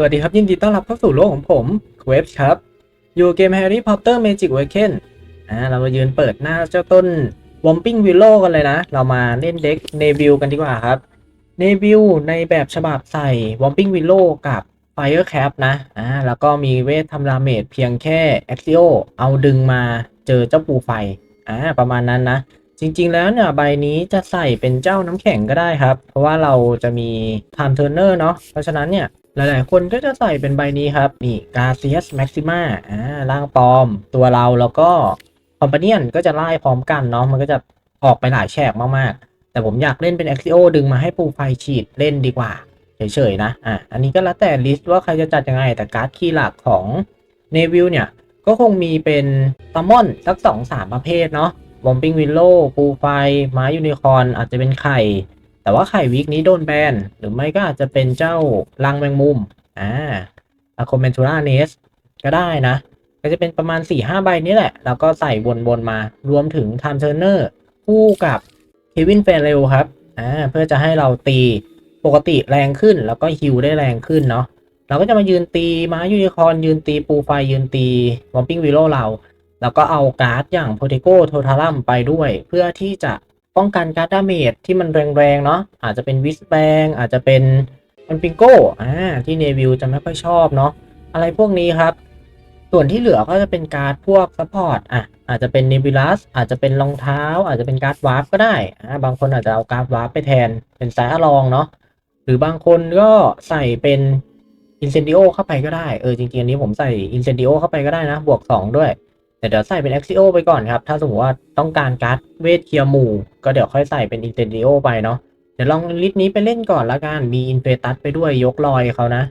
สวัสดีครับยินดีต้อนรับเข้าสู่โลกของผมเวฟครับ อยู่เกม Harry Potter Magic Awaken อ่าเรามายืนเปิดหน้าเจ้าต้น Womping Willow กันเลยนะ เรามาเล่นเด็ก Neville กันดีกว่าครับ Neville ในแบบฉบับใส่ Womping Willow กับ Fire Cap นะอ่าแล้วก็มีเวททำดาเมจเพียงแค่ Axio เอาดึงมาเจอเจ้าปูไฟอ่าประมาณนั้นนะ จริงๆแล้วเนี่ยใบนี้จะใส่เป็นเจ้าน้ำแข็งก็ได้ครับ เพราะว่าเราจะมี Time Turner เนาะเพราะฉะนั้นเนี่ย หลายๆ คนก็จะใส่เป็นใบนี้ครับ นี่ Garcias Maxima อ่าร่างปลอม ตัวเราแล้วก็ Companion ก็จะไล่พร้อมกันเนาะมันก็จะออกไปหลายแฉกมากๆ แต่ผมอยากเล่นเป็น Axio ดึงมาให้ปูไฟฉีดเล่นดีกว่า เฉยๆ นะ อะ อันนี้ก็แล้วแต่ลิสต์ว่าใครจะจัดยังไง แต่การ์ดคีย์หลักของ Neville เนี่ย ก็คงมีเป็นซัมมอนสักสองสามประเภทเนาะบอมบิงวิลโลปูไฟ ไม้ยูนิคอร์นอาจจะเป็นไข่ แต่ว่าไข่วิกนี้โดนแบน หรือไม่ก็อาจจะเป็นเจ้าลังแมงมุม อ่าอะโคเมนทูราเนสก็ได้นะ ก็จะเป็นประมาณ 4 5 ใบนี้แหละ แล้วก็ใส่วนๆมา รวมถึงไทม์เทอร์เนอร์คู่กับเควินเฟรเรลครับ อ่า เพื่อจะให้เราตีปกติแรงขึ้น แล้วก็ฮิวได้แรงขึ้นเนาะ เราก็จะมายืนตีม้ายูนิคอร์นยืนตีปูไฟยืนตีบอมบิงวิโลเรา แล้วก็เอาการ์ดอย่างโพเทโกโททารัมไปด้วย เพื่อที่จะ ป้องกันการ์ดดาเมจที่มันแรงๆเนาะอาจจะเป็นวิสแบงอาจจะเป็นมันปิงโก้อ่าที่เนวิลจะไม่ค่อยชอบเนาะอะไรพวกนี้ครับ ส่วนที่เหลือก็จะเป็นการ์ดพวกซัพพอร์ตอะอาจจะเป็นเนบิลัสอาจจะเป็นรองเท้า อาจจะเป็นการ์ดวาร์ปก็ได้อ่าบางคนอาจจะเอาการ์ดวาร์ปไปแทนเป็นสายอะลองเนาะหรือบางคนก็ใส่เป็นอินเซนดิโอเข้าไปก็ได้ เออจริงๆอันนี้ผมใส่อินเซนดิโอเข้าไปก็ได้นะ บวก 2 ด้วย แต่เดี๋ยวใส่เป็น Axio ไปก่อนครับ ถ้าสมมติว่าต้องการการ์ดเวทเคลียร์หมู่ ก็เดี๋ยวค่อยใส่เป็น Incendio ไปเนาะ เดี๋ยวลองลิสต์นี้ไปเล่นก่อนละกัน มีอินเฟตัสไปด้วยยกลอยเขานะ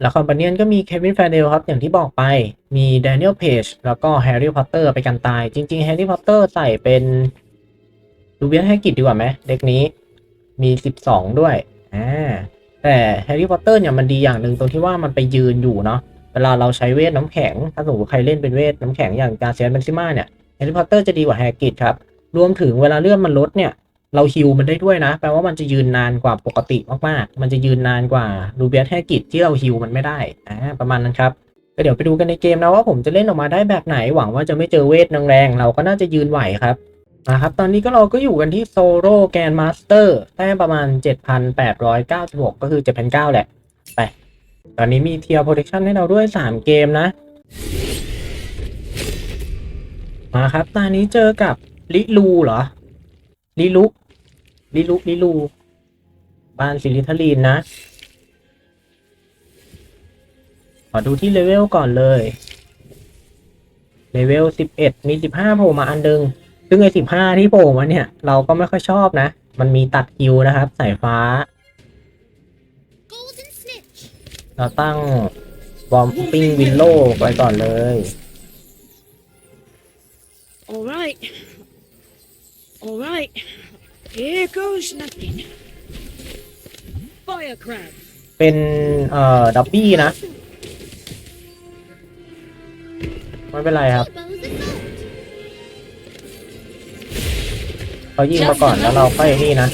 แล้วคอมพาเนียนก็มีเควินแฟนเดลครับ อย่างที่บอกไป มีแดเนียลเพจแล้วก็แฮร์รี่พอตเตอร์ไปกันตาย จริงๆแฮร์รี่พอตเตอร์ใส่เป็นดูเบียนให้กิจดีกว่าไหมเด็กนี้มี 12 ด้วยอ่าแต่แฮร์รี่พอตเตอร์เนี่ยมันดีอย่างหนึ่งตรงที่ว่ามันไปยืนอยู่เนาะ เวลาเราใช้เวทน้ำแข็ง ถ้าสมมติใครเล่นเป็นเวทน้ำแข็งอย่างการเซียนแม็กซิมาเนี่ยแฮร์รี่พอตเตอร์จะดีกว่าแฮกิตครับ รวมถึงเวลาเลื่อนมันลดเนี่ย เราฮิวมันได้ด้วยนะ แปลว่ามันจะยืนนานกว่าปกติมากๆ มันจะยืนนานกว่ารูเบียสแฮกิตที่เราฮิวมันไม่ได้อ่าประมาณนั้นครับเดี๋ยวไปดูกันในเกมนะว่าผมจะเล่นออกมาได้แบบไหน หวังว่าจะไม่เจอเวทแรงๆเราก็น่าจะยืนไหวครับนะครับตอนนี้ก็เราก็อยู่กันที่โซโล่แกนมาสเตอร์แต้มประมาณ 7,896 ก็คือ7,900แหละ ตอนนี้มีเทียร์โปรเทคชันให้เราด้วย 3 เกมนะ มาครับ ตอนนี้เจอกับลิลูเหรอ ลิลุลิลุลิลูบ้านซิลิทลีนนะ ขอดูที่เลเวลก่อนเลย เลเวล 11 มี 15โผล่มาอันดึง ซึ่งไอ้15 ที่โผล่มาเนี่ย เราก็ไม่ค่อยชอบนะ มันมีตัดคิวนะครับ สายฟ้า เราตั้งบอมปิ้งวินโลไปก่อนเลย All right. All right. Here goes nothing. Fire crab. เป็นเอ่อดับบี้นะ ไม่เป็นไรครับเขายิงมาก่อนแล้วเราค่อยนี่นะ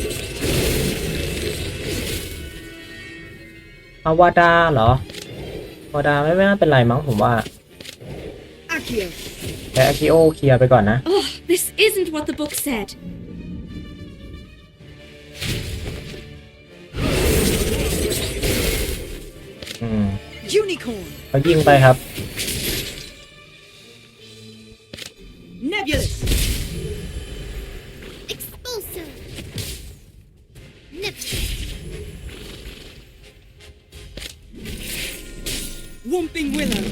อาวาดาเหรออาวาดาไม่ไม่น่าเป็นไรมั้งผมว่า Accio. แค่อาคิโอเคลียร์ไปก่อนนะ Oh, this isn't what the book said. อืม Unicorn. เขายิงไปครับ Nebulous. Expulso. Nips. Whomping willow.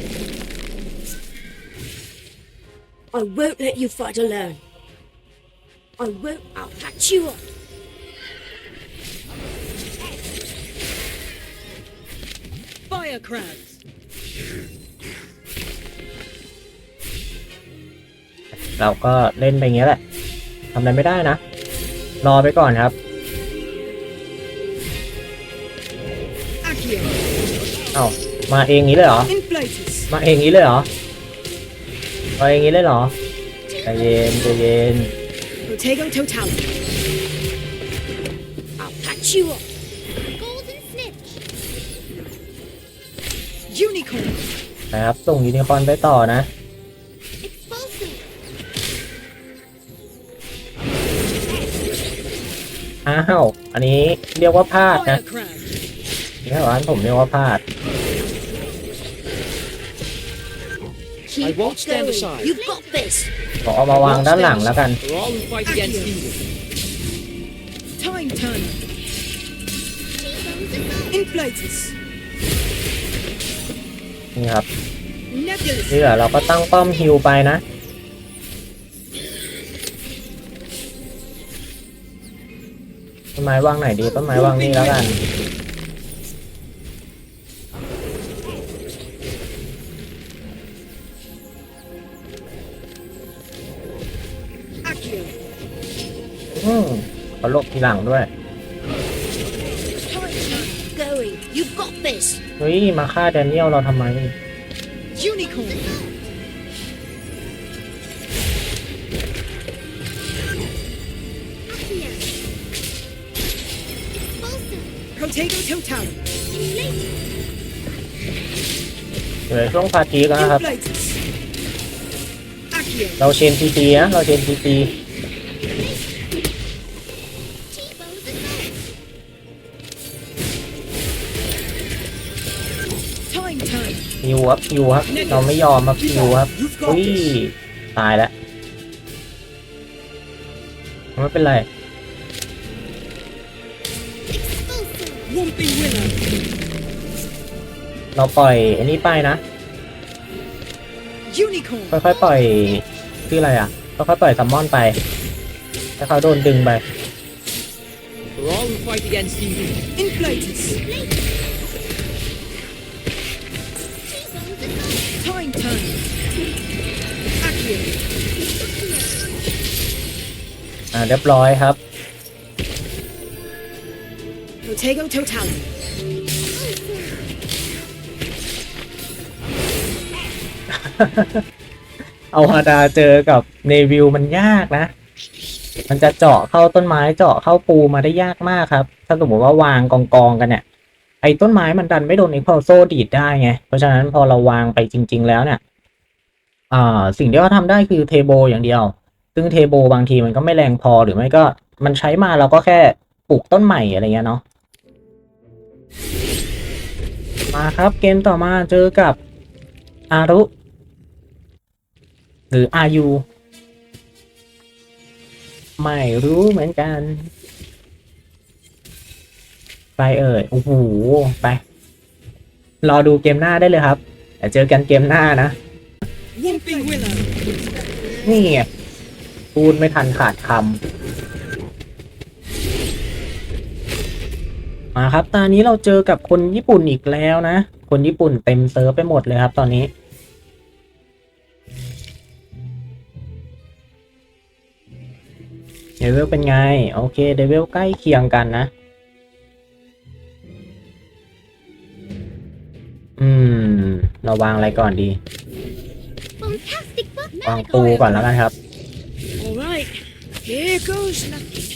I won't let you fight alone. I won't. I'll patch you up. Fire crabs. เราก็เล่นไปอย่างเงี้ยแหละทำอะไรไม่ได้นะ รอไปก่อนครับ มาเองงี้เลยเหรอ Inflatus. มาเองงี้เลยเหรอ มาเองงี้เลยเหรอใจเย็นใจเย็น Protego totality. I'll patch you up. Golden snitch. Unicorn. นะครับส่งยูนิคอร์นไปต่อนะ Expulsive. อ้าว อันนี้เรียกว่าพลาดนะ Fire crab. นี่ร้านผมเรียกว่าพลาด Keep won't stand going. aside. You've got this. ขอเอามาวางด้านหลังแล้วกัน For all who fight against evil. Time turner. Inflatus. นี่ครับ Nebulous. ที่เหลือเราก็ตั้งป้อมฮิวไปนะ ต้นไม้วางไหนดีต้นไม้วางนี่แล้วกัน มขอลบทีหลังด้วย Time turner. Going. You've got this. เฮ้ย มาฆ่าแดเนียลเราทำไม Unicorn. Protego total. เหลือช่วงพาทีแล้วนะครับ Inflatus. Accio. เราเชนทีทีนะ เราเชนทีที ครับฮิวครับ เราไม่ยอมครับฮิวครับ You've got อุ้ย this. ตายแล้วไม่เป็นไร Wumpy willow. เราปล่อยอันนี้ไปนะ Unicorn. ค่อยๆปล่อยชื่ออะไรอะค่อยๆปล่อยซัมมอนไปถ้าเขาโดนดึงไป อ่าเรียบร้อยครับ Protego total. เอาฮาดาเจอกับเนวิลมันยากนะ มันจะเจาะเข้าต้นไม้เจาะเข้าปูมาได้ยากมากครับ ถ้าสมมติว่าวางกองกองๆกันเนี่ย ไอ้ต้นไม้มันดันไม่โดนเอ็กพอโซดีดได้ไง เพราะฉะนั้นพอเราวางไปจริง ๆ แล้วเนี่ยอ่าสิ่งที่เขาทำได้คือเทโบอย่างเดียว ซึ่งเทโบบางทีมันก็ไม่แรงพอหรือไม่ก็มันใช้มาเราก็แค่ปลูกต้นใหม่อะไรเงี้ยเนาะมาครับเกมต่อมาเจอกับอารุ หรืออายุไม่รู้เหมือนกัน ไปเอ่ยโอ้โหไป รอดูเกมหน้าได้เลยครับเดี๋ยวเจอกันเกมหน้านะ Wumpy willow. นี่ไง พูดไม่ทันขาดคำมาครับตอนนี้เราเจอกับคนญี่ปุ่นอีกแล้วนะ คนญี่ปุ่นเต็มเซิร์ฟไปหมดเลยครับตอนนี้เดเวลเป็นไง โอเคเดเวลใกล้เคียงกันนะ อืม เราวางอะไรก่อนดี Fantastic book. วางปูก่อนแล้วกันครับ All right. Here goes nothing.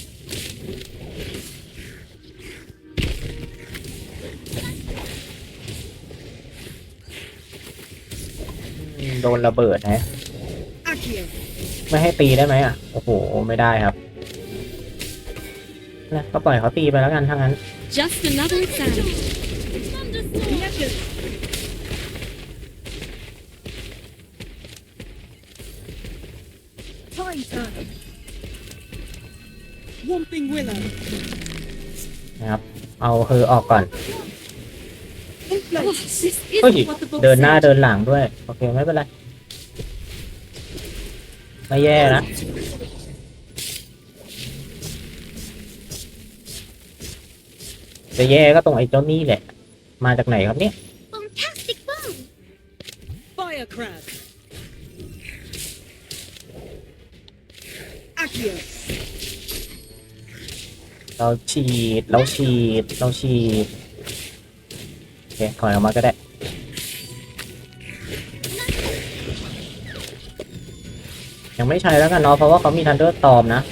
อืมโดนระเบิดฮะ Accio. ไม่ให้ตีได้ไหมอะ โอ้โห ไม่ได้ครับนะก็ปล่อยเขาตีไปแล้วกันถ้างั้น Just another sound. Nebulous. Time turner. Wumping willow. นะครับ เอาเธอออกก่อน Inflatus. This เฮ้ย isn't what the book เดินหน้า said. เดินหลังด้วย โอเค ไม่เป็นไร ไม่แย่นะ จะแย่ก็ตรงไอ้เจ้านี่แหละ มาจากไหนครับเนี่ย Fantastic book. Fire crab. Accio. เราฉีด เราฉีด เราฉีด โอเคถอยออกมาก็ได้ ยังไม่ใช้แล้วกันเนาะ เพราะว่าเขามีทันเดอร์ตอมนะ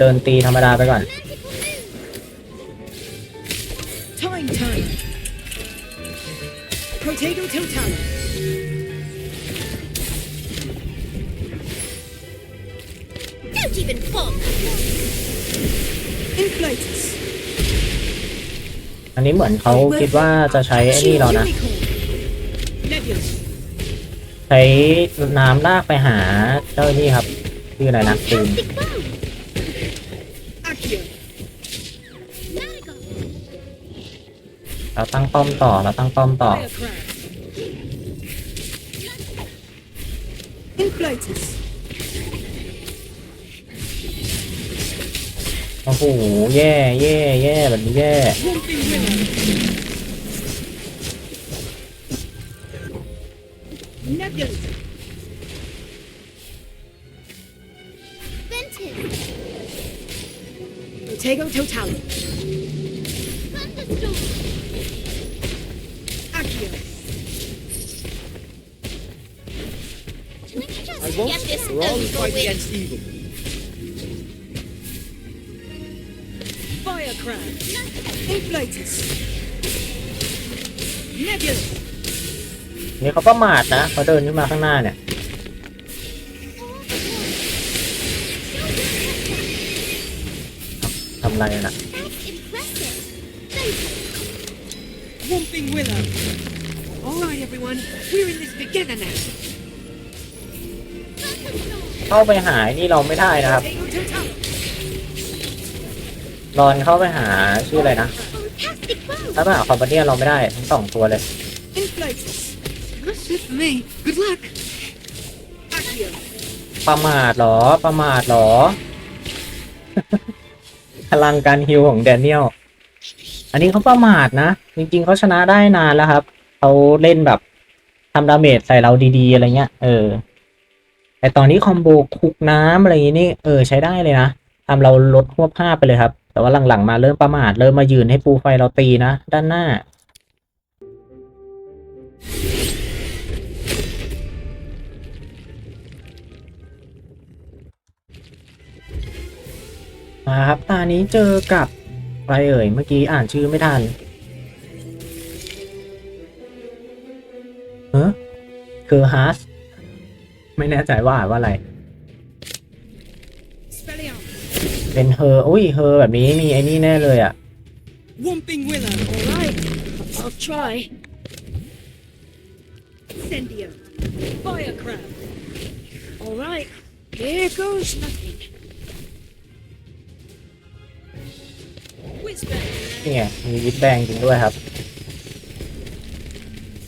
เดินตีธรรมดาไปก่อน อันนี้เหมือนเขาคิดว่าจะใช้ไอ้นี่เรานะ Unicorn. Nebulous. ใช้น้ำลากไปหาเจ้านี่ครับชื่ออะไรนะปืน Fantastic bow. Accio. Marigold. เราตั้งป้อมต่อเราตั้งป้อมต่อ หแย่แย่แย่แบบนี้แย่ Romping Willow. Nebulous. Ventus. Potato Totala. Thunderstorm. Accio. Let's just I won't, get this for all who over fight with. against evil. Firecraft. Inflatus. Nebulous. นี่เขาประมาทนะเขาเดินขึ้นมาข้างหน้าเนี่ย ทำอะไรน่ะ That's impressive. Thank you. Romping Willow. All right, everyone. We're in this together now. Thunderstorm. เข้าไปหาไอ้นี่เราไม่ได้นะครับ Potato Totala. รอนเข้าไปหาชื่ออะไรนะ Fantastic bow. ถ้าไปหาคอมพาเนียนเราไม่ได้ทั้งสองตัวเลย Inflatus. That's it for me. Good luck. Accio. ประมาทเหรอ ประมาทเหรอ พลังการฮิวของแดเนียล อันนี้เขาประมาทนะ จริงๆเขาชนะได้นานแล้วครับเขาเล่นแบบทำดาเมจใส่เราดีๆ อะไรเงี้ย เออ แต่ตอนนี้คอมโบคุกน้ำอะไรอย่างงี้นี่ เออ ใช้ได้เลยนะทำเราลดหัวภาพไปเลยครับ แต่ว่าหลังๆมาเริ่มประมาทเริ่มมายืนให้ปูไฟเราตีนะ ด้านหน้า มาครับ ตานี้เจอกับใครเอ่ย เมื่อกี้อ่านชื่อไม่ทันเฮ้คือฮาร์สไม่แน่ใจว่าอ่านว่าอะไร เป็นเฮออุ้ยเฮอแบบนี้มีไอ้นี่แน่เลยอะ Womping Willow. All right. I'll try. Incendio. Firecraft. All right. Here goes nothing. Whisper. นี่ไงมีวิดแบงจริงด้วยครับ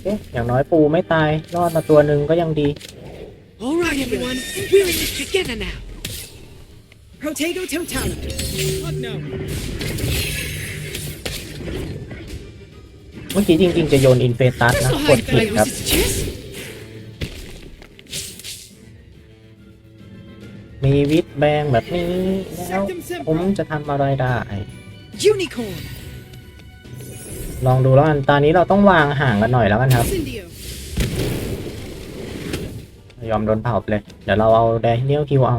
เอ๊ะอย่างน้อยปูไม่ตาย รอดมาตัวหนึ่งก็ยังดี All right, everyone. We're in this together now. Potato Totala. Fuck no. เมื่อกี้จริงๆจะโยนอินเฟตัสนะกดผิดครับ chest. มีวิดแบงแบบนี้แล้ว ผมจะทำอะไรได้ Unicorn. ลองดูแล้วกันตอนนี้เราต้องวางห่างกันหน่อยแล้วกันครับ Incendio. ยอมโดนเผาไปเลย เดี๋ยวเราเอาแดเนียลคิวเอา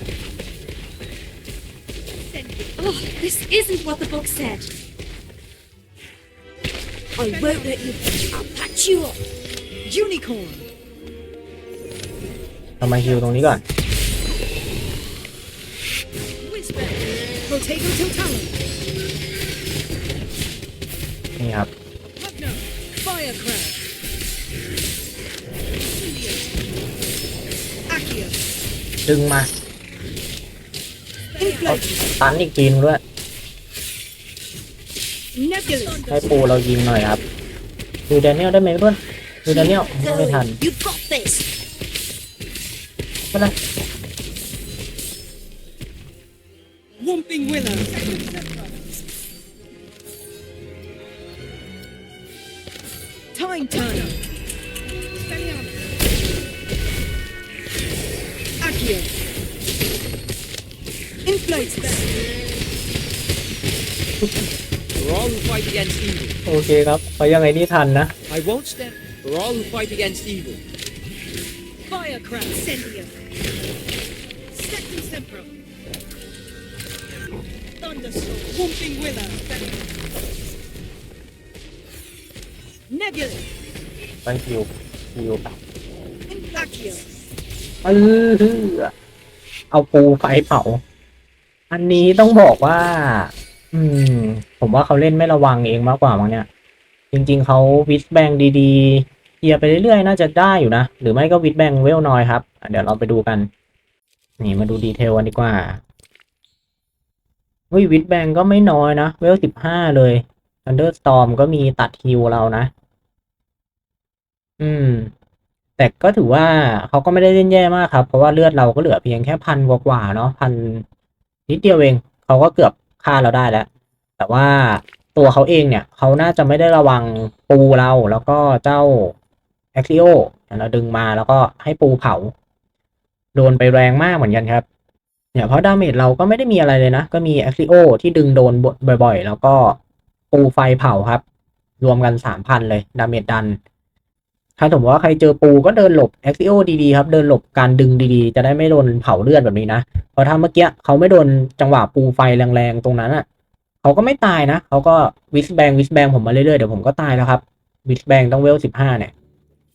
Oh, this isn't what the book said. I won't let you. I'll patch you up. Unicorn. เรามาฮิวตรงนี้ก่อน Whisper. Potato Totala. นี่ครับ Pugno. Firecraft. Incendio. Accio. ดึงมา Inflate. ตันอีกทีนงด้วยให้ปูเรายิงหน่อยครับ ดูแดเนียลได้ไหมเพื่อนดูแดเนียลไม่ทัน You ร Time Turner ไอ้ Accio. Inflate them. For all who fight against evil. โอเคครับเขายังไงนี่ทันนะ I won't step. For all who fight against evil. Firecraft. Incendium. Sectum Sempro. Thunderstorm. Whomping Willow. Nebula. ไปคิวคิว Accio. เออเอาปูไฟเผา อันนี้ต้องบอกว่า อืม ผมว่าเขาเล่นไม่ระวังเองมากกว่ามั้งเนี่ย จริง ๆเขาวิสแบงดีๆเคลียไปเรื่อยๆ น่าจะได้อยู่นะ หรือไม่ก็วิสแบงเวลน้อยครับเดี๋ยวเราไปดูกัน นี่มาดูดีเทลกันดีกว่าวิวิสแบงก็ไม่น้อยนะ เวลสิบห้าเลย Thunderstorm ก็มีตัดฮิวเรานะ อืม แต่ก็ถือว่าเขาก็ไม่ได้เล่นแย่มากครับ เพราะว่าเลือดเราก็เหลือเพียงแค่พันกว่าๆเนาะพัน นิดเดียวเองเขาก็เกือบฆ่าเราได้แล้ว แต่ว่าตัวเขาเองเนี่ยเขาน่าจะไม่ได้ระวังปูเราแล้วก็เจ้าแอคซิโอเราดึงมาแล้วก็ให้ปูเผา โดนไปแรงมากเหมือนกันครับ เนี่ยเพราะดาเมจเราก็ไม่ได้มีอะไรเลยนะ ก็มีแอคซิโอที่ดึงโดนบ่อยๆ แล้วก็ปูไฟเผาครับ รวมกันสามพันเลยดาเมจดัน ถ้าสมมติว่าใครเจอปูก็เดินหลบ a x i o ดีๆครับ เดินหลบการดึงดีๆ จะได้ไม่โดนเผาเลือดแบบนี้นะ เพราะถ้าเมื่อกี้เขาไม่โดนจังหวะปูไฟแรงๆ ตรงนั้นอะเขาก็ไม่ตายนะ เขาก็วิสแบงวิสแบงผมมาเรื่อยๆ เดี๋ยวผมก็ตายแล้วครับ วิสแบงต้องเวลสิบห้าเนี่ย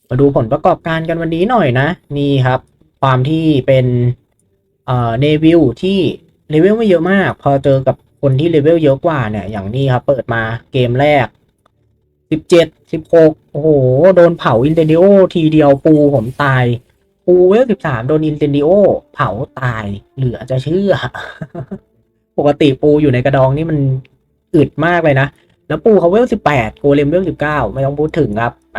มาดูผลประกอบการกันวันนี้หน่อยนะ นี่ครับ ความที่เป็นเอ่อเนวิลที่เลเวลไม่เยอะมาก พอเจอกับคนที่เลเวลเยอะกว่าเนี่ย อย่างนี้ครับ เปิดมาเกมแรก สิบเจ็ดสิบหกโอ้โห โดนเผาอินเทนดิโอทีเดียวปูผมตาย ปูเวลสิบสามโดนอินเทนดิโอเผาตายเหลือจะเชื่อ ปกติปูอยู่ในกระดองนี่มันอึดมากเลยนะ แล้วปูเขาเวลสิบแปดโกเลมเวลสิบเก้าไม่ต้องพูดถึงครับไป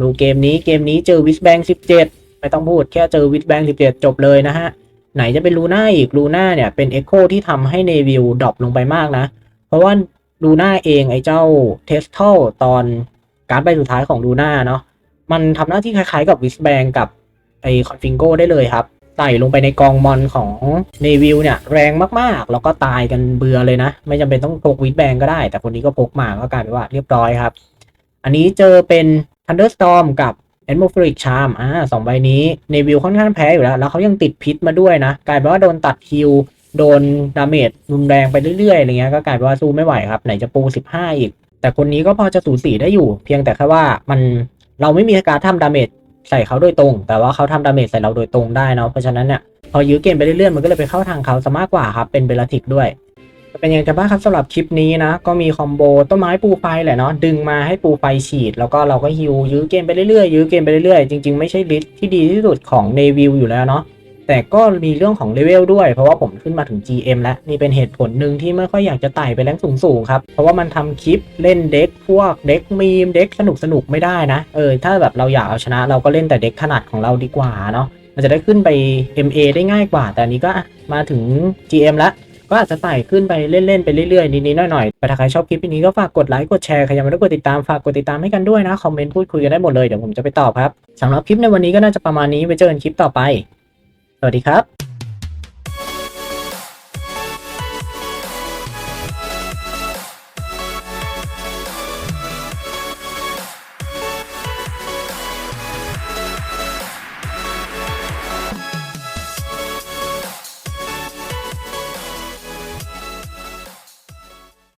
ดูเกมนี้เกมนี้เจอวิสแบงสิบเจ็ดไม่ต้องพูดแค่เจอวิสแบงสิบเจ็ดจบเลยนะฮะ ไหนจะเป็นลูน่าอีกลูน่าเนี่ยเป็นเอ็กโคที่ทำให้เนวิลดรอปลงไปมากนะ เพราะว่า ลูน่าเองไอ้เจ้าเทสเทลตอนการ์ดใบสุดท้ายของลูน่าเนาะมันทำหน้าที่คล้ายๆกับวิสแบงกับไอคอนฟิงโกได้เลยครับใส่ลงไปในกองมอนของเนวิลเนี่ยแรงมากๆ แล้วก็ตายกันเบื่อเลยนะ ไม่จำเป็นต้องพกวิสแบงก็ได้ แต่คนนี้ก็พกมาก็กลายเป็นว่าเรียบร้อยครับ อันนี้เจอเป็น Thunderstorm กับ a t m o s p h e r i c Charm อ่าสองใบนี้เนวิลค่อนข้างแพ้อยู่แล้ว แล้วเขายังติดพิษมาด้วยนะ กลายเป็นว่าโดนตัดคิว โดนดาเมจรุนแรงไปเรื่อยๆอะไรเงี้ยก็กลายเป็นว่าสู้ไม่ไหวครับ ไหนจะปู 15 อีก แต่คนนี้ก็พอจะสูสีได้อยู่ เพียงแต่แค่ว่ามันเราไม่มีการทำดาเมจใส่เขาโดยตรง แต่ว่าเขาทำดาเมจใส่เราโดยตรงได้เนาะเพราะฉะนั้นเนี่ยพอยื้อเกมไปเรื่อยๆมันก็เลยไปเข้าทางเขาซะมากกว่าครับ เป็นเบลติกด้วยเป็นยังไงกันบ้างครับสำหรับคลิปนี้นะ ก็มีคอมโบต้นไม้ปูไฟแหละเนาะดึงมาให้ปูไฟฉีด แล้วก็เราก็ฮิวยื้อเกมไปเรื่อยๆยื้อเกมไปเรื่อยๆจริงๆไม่ใช่ลิสที่ดีที่สุดของเนวิลอยู่แล้วเนาะ แต่ก็มีเรื่องของเลเวลด้วย เพราะว่าผมขึ้นมาถึง GM แล้ว นี่เป็นเหตุผลหนึ่งที่ไม่ค่อยอยากจะไต่ไปแรงสูงๆครับ เพราะว่ามันทำคลิปเล่นเด็กพวกเด็กมีมเด็กสนุกสนุกไม่ได้นะ เออ ถ้าแบบเราอยากเอาชนะเราก็เล่นแต่เด็กถนัดของเราดีกว่าเนาะมันจะได้ขึ้นไป MA ได้ง่ายกว่า แต่อันนี้ก็มาถึง GM แล้วก็อาจจะไต่ขึ้นไปเล่น ๆ ไปเรื่อยๆ นิดๆหน่อยๆแต่ถ้าใครชอบคลิปนี้ก็ฝากกดไลค์ กดแชร์ใครยังไม่ได้กดติดตามฝากกดติดตามให้กันด้วยนะ คอมเมนต์พูดคุยกันได้หมดเลย เดี๋ยวผมจะไปตอบครับสำหรับคลิปในวันนี้ก็น่าจะประมาณนี้ไว้เจอกันคลิปต่อไป วัสดีครับ